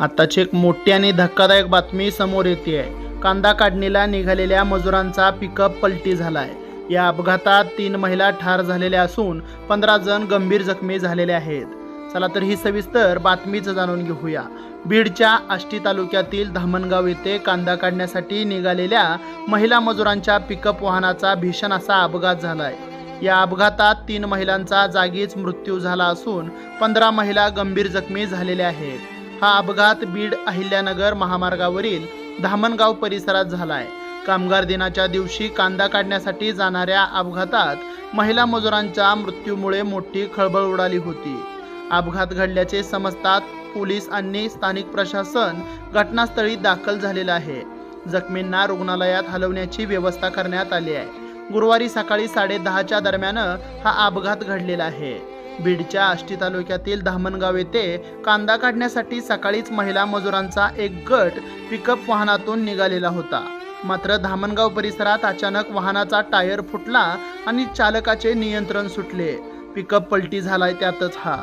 आताची एक मोठी आणि धक्कादायक बातमी समोर येते आहे कांदा काढणीला निघालेल्या मजुरांचा पिकअप पलटी झालाय. या अपघातात तीन महिला ठार झालेल्या असून पंधरा जण गंभीर जखमी झालेले आहेत. चला तर ही सविस्तर बातमीच जाणून घेऊया. बीडच्या आष्टी तालुक्यातील धामणगाव येथे कांदा काढण्यासाठी निघालेल्या महिला मजुरांच्या पिकअप वाहनाचा भीषण असा अपघात झालाय. या अपघातात तीन महिलांचा जागीच मृत्यू झाला असून पंधरा महिला गंभीर जखमी झालेल्या आहेत. हा अपघात बीड अहिल्यानगर महामार्गावरील धामणगाव परिसरात झालाय. कामगार दिनाच्या दिवशी कांदा काढण्यासाठी जाणाऱ्या अपघातात महिला मजुरांच्या मृत्यूमुळे मोठी खळबळ उडाली होती. अपघात घडल्याचे समजतात पोलीस आणि स्थानिक प्रशासन घटनास्थळी दाखल झालेलं आहे. जखमींना रुग्णालयात हलवण्याची व्यवस्था करण्यात आली आहे. गुरुवारी सकाळी साडे दहाच्या दरम्यान हा अपघात घडलेला आहे. बीडच्या आष्टी तालुक्यातील धामणगाव येथे कांदा काढण्यासाठी सकाळीच महिला मजुरांचा एक गट पिकअप वाहनातून निघालेला होता. मात्र धामणगाव परिसरात अचानक वाहनाचा टायर फुटला आणि चालकाचे नियंत्रण सुटले. पिकअप पलटी झालाय त्यातच हा.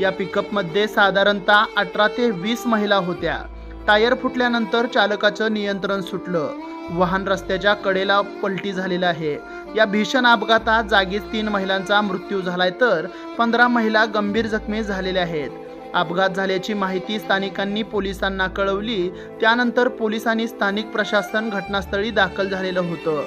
या पिकअपमध्ये साधारणतः अठरा ते वीस महिला होत्या. टायर फुटल्यानंतर चालकाचं नियंत्रण सुटलं. वाहन रस्त्याच्या कडेला पलटी झालेलं आहे. या भीषण अपघातात जागीच तीन महिलांचा मृत्यू झालाय तर पंधरा महिला गंभीर जखमी झालेल्या आहेत. अपघात झाल्याची माहिती स्थानिकांनी पोलिसांना कळवली. त्यानंतर पोलिसांनी स्थानिक प्रशासन घटनास्थळी दाखल झालेलं होतं.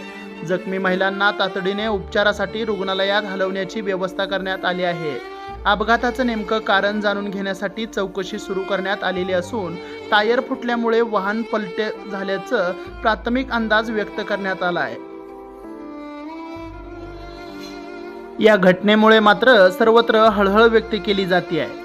जखमी महिलांना तातडीने उपचारासाठी रुग्णालयात हलवण्याची व्यवस्था करण्यात आली आहे. अपघाताचं नेमकं कारण जाणून घेण्यासाठी चौकशी सुरू करण्यात आलेली असून टायर फुटल्यामुळे वाहन पलटे झाल्याचं प्राथमिक अंदाज व्यक्त करण्यात आला आहे या घटनेमुळे मात्र सर्वत्र हळहळ व्यक्त केली जाते आहे